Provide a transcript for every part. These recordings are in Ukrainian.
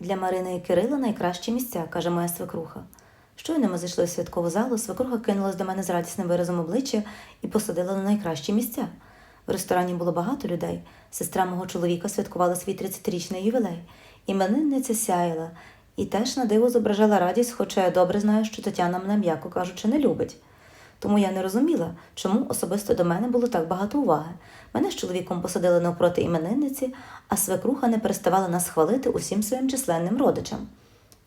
Для Марини і Кирила найкращі місця, каже моя свекруха. Щойно ми зайшли в святкову залу, свекруха кинулась до мене з радісним виразом обличчя і посадила на найкращі місця. В ресторані було багато людей. Сестра мого чоловіка святкувала свій 30-річний ювілей. Іменинниця сяяла і теж на диво зображала радість, хоча я добре знаю, що Тетяна мене, м'яко кажучи, не любить. Тому я не розуміла, чому особисто до мене було так багато уваги. Мене з чоловіком посадили навпроти іменинниці, а свекруха не переставала нас хвалити усім своїм численним родичам.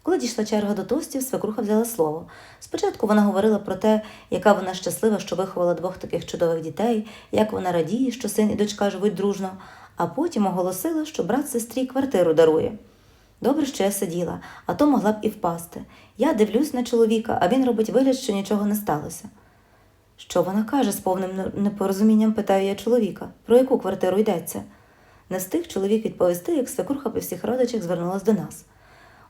Коли дійшла черга до тостів, свекруха взяла слово. Спочатку вона говорила про те, яка вона щаслива, що виховала двох таких чудових дітей, як вона радіє, що син і дочка живуть дружно, а потім оголосила, що брат сестрі квартиру дарує. Добре, що я сиділа, а то могла б і впасти. Я дивлюсь на чоловіка, а він робить вигляд, що нічого не сталося. Що вона каже з повним непорозумінням, питаю я чоловіка. Про яку квартиру йдеться? Не встиг чоловік відповісти, як свекруха при всіх родичах звернулась до нас.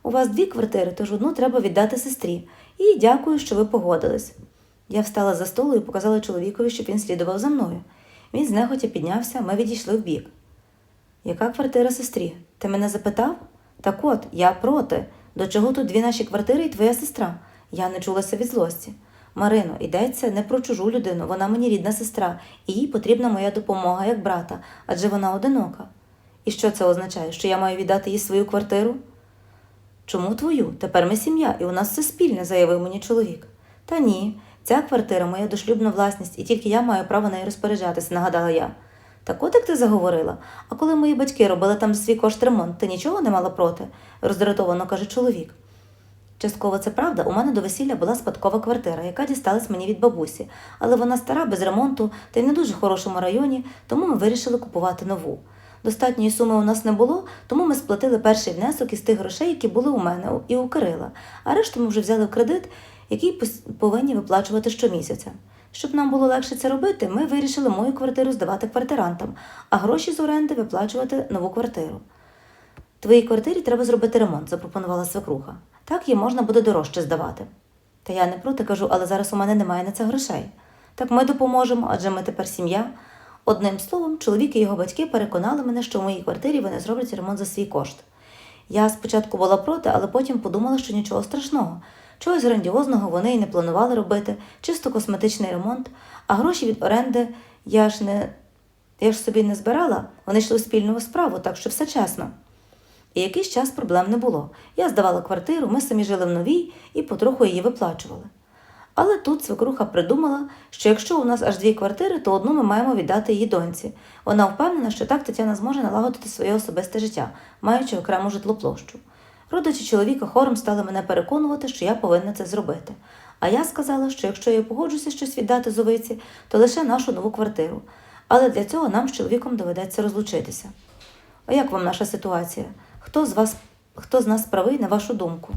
У вас дві квартири, тож одну треба віддати сестрі. І дякую, що ви погодились. Я встала за столу і показала чоловікові, щоб він слідував за мною. Він знехотя піднявся, ми відійшли вбік. Яка квартира сестрі? Ти мене запитав? Так от, я проти. До чого тут дві наші квартири і твоя сестра? Я не чулася від злості. Марино, йдеться не про чужу людину, вона мені рідна сестра, і їй потрібна моя допомога як брата, адже вона одинока. І що це означає? Що я маю віддати їй свою квартиру? Чому твою? Тепер ми сім'я, і у нас все спільне, заявив мені чоловік. Та ні, ця квартира моя дошлюбна власність, і тільки я маю право нею розпоряджатися, нагадала я. Так от як ти заговорила. А коли мої батьки робили там свій кошт ремонт, ти нічого не мала проти? роздратовано каже чоловік. Частково це правда, у мене до весілля була спадкова квартира, яка дісталась мені від бабусі, але вона стара, без ремонту та й не дуже хорошому районі, тому ми вирішили купувати нову. Достатньої суми у нас не було, тому ми сплатили перший внесок із тих грошей, які були у мене і у Кирила, а решту ми вже взяли в кредит, який повинні виплачувати щомісяця. Щоб нам було легше це робити, ми вирішили мою квартиру здавати квартирантам, а гроші з оренди виплачувати нову квартиру. Твоїй квартирі треба зробити ремонт, запропонувала свекруха. Так її можна буде дорожче здавати. Та я не проти кажу, але зараз у мене немає на це грошей. Так ми допоможемо, адже ми тепер сім'я. Одним словом, чоловік і його батьки переконали мене, що в моїй квартирі вони зроблять ремонт за свій кошт. Я спочатку була проти, але потім подумала, що нічого страшного. Чогось грандіозного вони й не планували робити, чисто косметичний ремонт, а гроші від оренди я ж не я ж собі не збирала, вони йшли у спільну справу, так що все чесно. І якийсь час проблем не було. Я здавала квартиру, ми самі жили в новій і потроху її виплачували. Але тут свекруха придумала, що якщо у нас аж дві квартири, то одну ми маємо віддати її доньці. Вона впевнена, що так Тетяна зможе налагодити своє особисте життя, маючи окрему житлоплощу. Родичі чоловіка хором стали мене переконувати, що я повинна це зробити. А я сказала, що якщо я погоджуся щось віддати зовиці, то лише нашу нову квартиру. Але для цього нам з чоловіком доведеться розлучитися. А як вам наша ситуація? Хто з вас, хто з нас правий, на вашу думку?